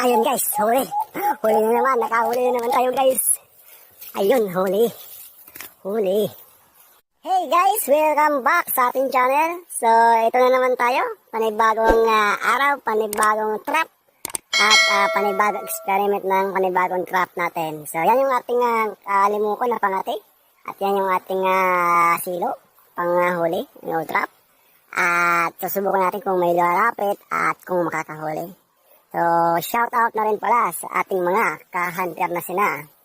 Ayun guys, huli. Huli na naman, nakahuli na naman tayo guys. Ayun, huli. Huli. Hey guys, welcome back sa ating channel. So, ito na naman tayo. Panibagong ah, araw, panibagong trap. At ah, panibagong experiment ng panibagong trap natin. So, yan yung ating uh, kalimuko na pangati. At yan yung ating ah, silo, pang ah, huli, no trap. At susubukan natin kung may lalapit at kung makakahuli. So, shout out na rin pala sa ating mga ka-hunter na sina.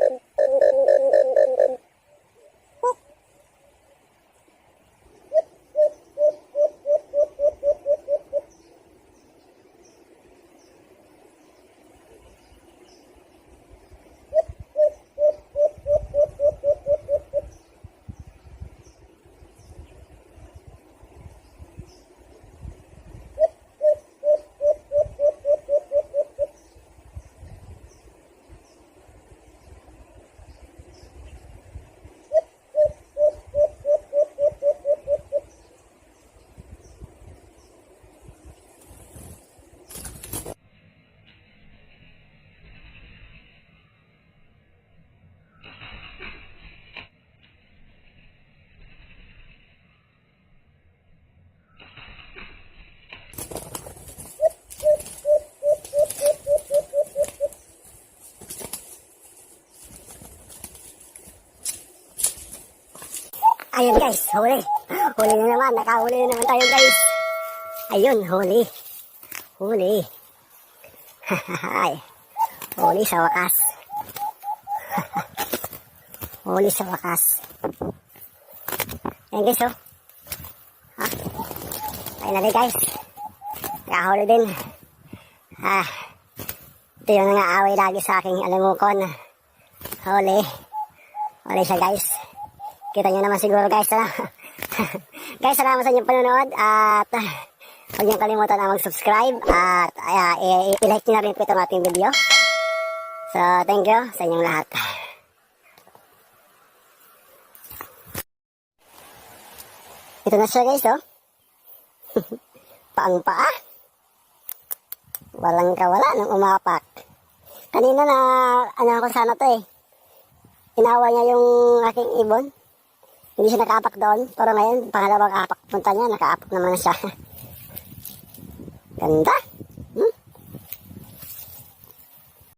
Amen. Ayun guys, huli. Huli na naman, nakahuli na naman tayo guys. Ayun, huli. Huli. Huli sa wakas. huli sa wakas. Ayan guys, oh. Ha? Ayun na rin guys. Nakahuli din. Ah, ito yung nangaaway lagi sa aking alamukon. Huli. Huli siya guys. Kita nyo naman siguro guys. Ano? guys, salamat sa inyong panonood at huwag niyong kalimutan na mag-subscribe at uh, i-like nyo na rin po itong ating video. So, thank you sa inyong lahat. Ito na siya guys, oh. Paang paa. Walang kawala nung umapak. Kanina na, ano ako sana to eh. Inawa niya yung aking ibon. Hindi siya nakaapak doon. Pero ngayon, pangalawang apak punta niya, nakaapak naman na siya. Ganda.